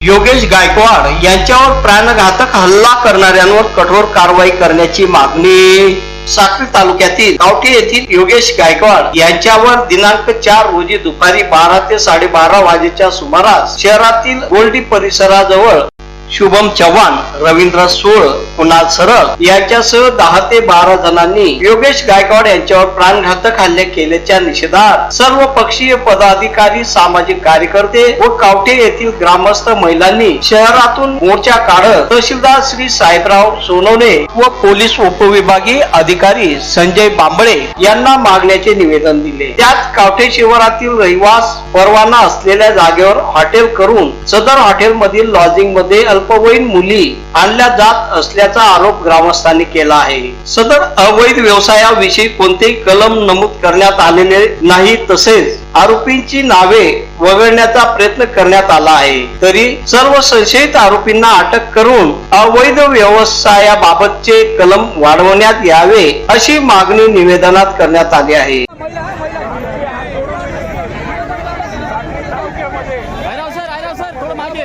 योगेश गायकवाड यांच्यावर प्राणघातक हल्ला करणाऱ्यांवर कठोर कारवाई करण्याची मागणी. साक्री तालुक्यातील गावठी येथील योगेश गायकवाड यांच्यावर दिनांक चार रोजी दुपारी बारा ते साडेबारा वाजेच्या सुमारास शहरातील गोल्डी परिसराजवळ शुभम चव्हाण रवींद्र सोळ कुणाल सरळ यांच्यासह दहा ते बारा जणांनी योगेश गायकवाड यांच्यावर प्राणघातक हल्ले केल्याच्या निषेधात सर्व पक्षीय पदाधिकारी सामाजिक कार्यकर्ते व कावठे येथील ग्रामस्थ महिलांनी शहरातून मोर्चा काढत तहसीलदार श्री साहेबराव सोनवणे व पोलीस उपविभागीय अधिकारी संजय बांबळे यांना मागण्याचे निवेदन दिले. त्यात कावठे शिवारातील रहिवास परवाना असलेल्या जागेवर हॉटेल करून सदर हॉटेल मधील लॉजिंगमध्ये अल्पवयीन मुली आणल्या जात असल्याचा आरोप ग्रामस्थांनी केला आहे. सदर अवैध व्यवसायाविषयी कोणतेही कलम नमूद करण्यात आलेले नाही तसेच आरोपींची नावे वगळण्याचा प्रयत्न करण्यात आला आहे. तरी सर्व संशयित आरोपींना अटक करून अवैध व्यवसायाबाबतचे कलम वाढवण्यात यावे अशी मागणी निवेदनात करण्यात आली आहे. मागे.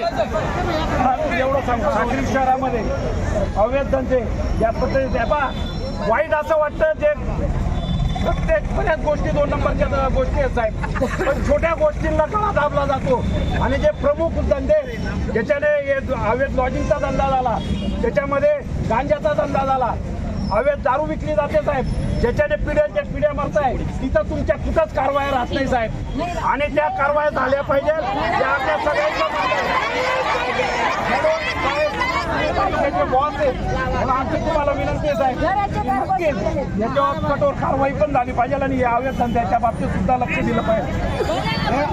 एवढं सांगतो. सागरी शहरामध्ये अवैध धंदे या पद्धतीने बा वाईट असं वाटतं जे प्रत्येक बऱ्याच गोष्टी दोन नंबरच्या गोष्टी आहेत साहेब. पण छोट्या गोष्टींना गळा दाबला जातो. आणि जे प्रमुख धंदे ज्याच्याने अवैध लॉजिंगचा धंदा झाला त्याच्यामध्ये गांजाचा धंदा झाला अवैध दारू विकली जाते साहेब. ज्याच्याने पिढ्याच्या पिढ्या मरताय तिथं तुमच्या कुठंच कारवाया राहत नाही साहेब. आणि त्या कारवाया झाल्या पाहिजे त्या आपल्या सगळ्यांच्या तालुक्याचे बॉस आहेत. म्हणून आमची तुम्हाला विनंती आहे साहेब याच्यावर कठोर कारवाई पण झाली पाहिजे आणि या अवैध धंद्याच्या बाबतीत सुद्धा लक्ष दिलं पाहिजे.